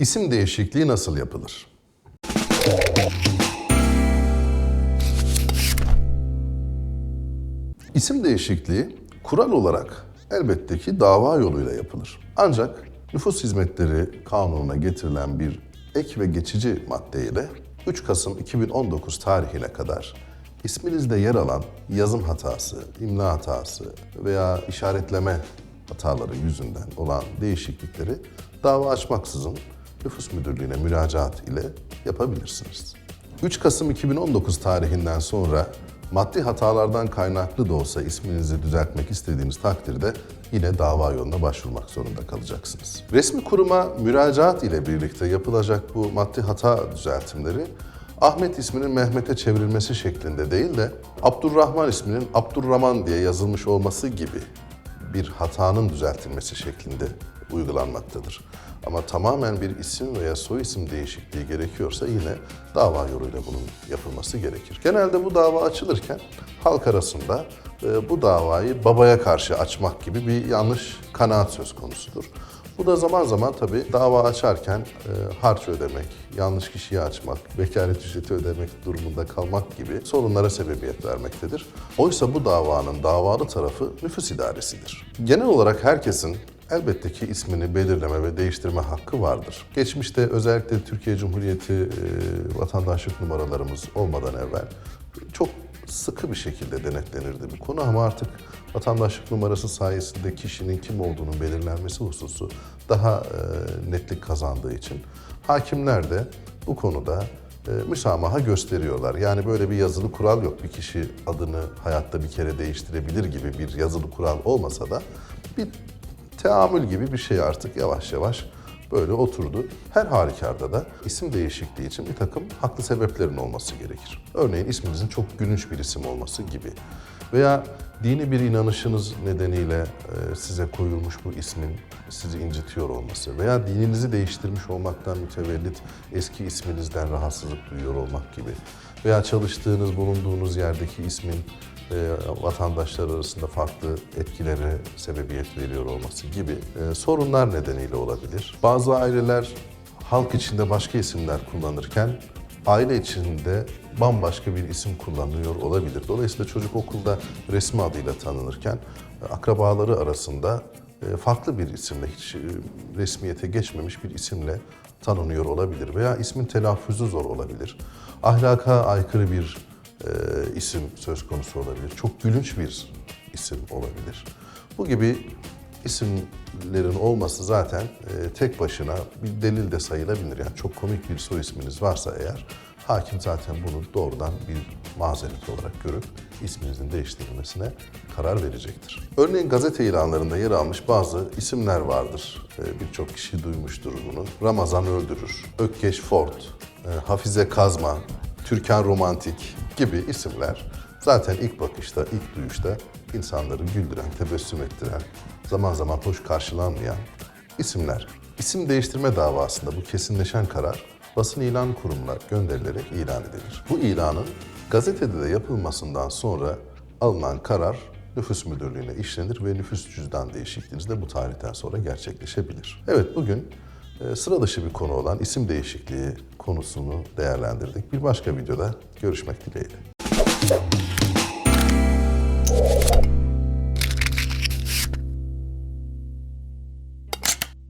İsim değişikliği nasıl yapılır? İsim değişikliği kural olarak elbette ki dava yoluyla yapılır. Ancak nüfus hizmetleri kanununa getirilen bir ek ve geçici maddeyle 3 Kasım 2019 tarihine kadar isminizde yer alan yazım hatası, imla hatası veya işaretleme hataları yüzünden olan değişiklikleri dava açmaksızın nüfus müdürlüğüne müracaat ile yapabilirsiniz. 3 Kasım 2019 tarihinden sonra maddi hatalardan kaynaklı da olsa isminizi düzeltmek istediğiniz takdirde yine dava yoluna başvurmak zorunda kalacaksınız. Resmi kuruma müracaat ile birlikte yapılacak bu maddi hata düzeltimleri Ahmet isminin Mehmet'e çevrilmesi şeklinde değil de Abdurrahman isminin Abdurrahman diye yazılmış olması gibi bir hatanın düzeltilmesi şeklinde uygulanmaktadır. Ama tamamen bir isim veya soy isim değişikliği gerekiyorsa yine dava yoluyla bunun yapılması gerekir. Genelde bu dava açılırken halk arasında e, bu davayı babaya karşı açmak gibi bir yanlış kanaat söz konusudur. Bu da zaman zaman tabii dava açarken e, harç ödemek, yanlış kişiyi açmak, vekalet ücreti ödemek durumunda kalmak gibi sorunlara sebebiyet vermektedir. Oysa bu davanın davalı tarafı nüfus idaresidir. Genel olarak herkesin elbette ki ismini belirleme ve değiştirme hakkı vardır. Geçmişte özellikle Türkiye Cumhuriyeti e, vatandaşlık numaralarımız olmadan evvel çok sıkı bir şekilde denetlenirdi bu konu ama artık vatandaşlık numarası sayesinde kişinin kim olduğunun belirlenmesi hususu daha e, netlik kazandığı için hakimler de bu konuda e, müsamaha gösteriyorlar. Yani böyle bir yazılı kural yok. Bir kişi adını hayatta bir kere değiştirebilir gibi bir yazılı kural olmasa da bir teamül gibi bir şey artık yavaş yavaş böyle oturdu. Her halükarda da isim değişikliği için bir takım haklı sebeplerin olması gerekir. Örneğin isminizin çok gülünç bir isim olması gibi. Veya dini bir inanışınız nedeniyle e, size koyulmuş bu ismin sizi incitiyor olması veya dininizi değiştirmiş olmaktan mütevellit eski isminizden rahatsızlık duyuyor olmak gibi veya çalıştığınız, bulunduğunuz yerdeki ismin e, vatandaşlar arasında farklı etkilere sebebiyet veriyor olması gibi e, sorunlar nedeniyle olabilir. Bazı aileler halk içinde başka isimler kullanırken aile içinde bambaşka bir isim kullanıyor olabilir. Dolayısıyla çocuk okulda resmi adıyla tanınırken e, akrabaları arasında e, farklı bir isimle hiç e, resmiyete geçmemiş bir isimle tanınıyor olabilir veya ismin telaffuzu zor olabilir. Ahlaka aykırı bir e, isim söz konusu olabilir. Çok gülünç bir isim olabilir. Bu gibi isimlerin olması zaten e, tek başına bir delil de sayılabilir. Yani çok komik bir soy isminiz varsa eğer hakim zaten bunu doğrudan bir mazeret olarak görüp isminizin değiştirilmesine karar verecektir. Örneğin gazete ilanlarında yer almış bazı isimler vardır. E, Birçok kişi duymuştur bunu. Ramazan Öldürür, Ökkeş Ford, e, Hafize Kazma, Türkan Romantik gibi isimler zaten ilk bakışta, ilk duyuşta insanları güldüren, tebessüm ettiren, zaman zaman hoş karşılanmayan isimler. İsim değiştirme davasında bu kesinleşen karar basın ilan kurumuna gönderilerek ilan edilir. Bu ilanın gazetede de yapılmasından sonra alınan karar nüfus müdürlüğüne işlenir ve nüfus cüzdan değişikliğiniz de bu tarihten sonra gerçekleşebilir. Evet bugün e, sıra dışı bir konu olan isim değişikliği konusunu değerlendirdik. Bir başka videoda görüşmek dileğiyle.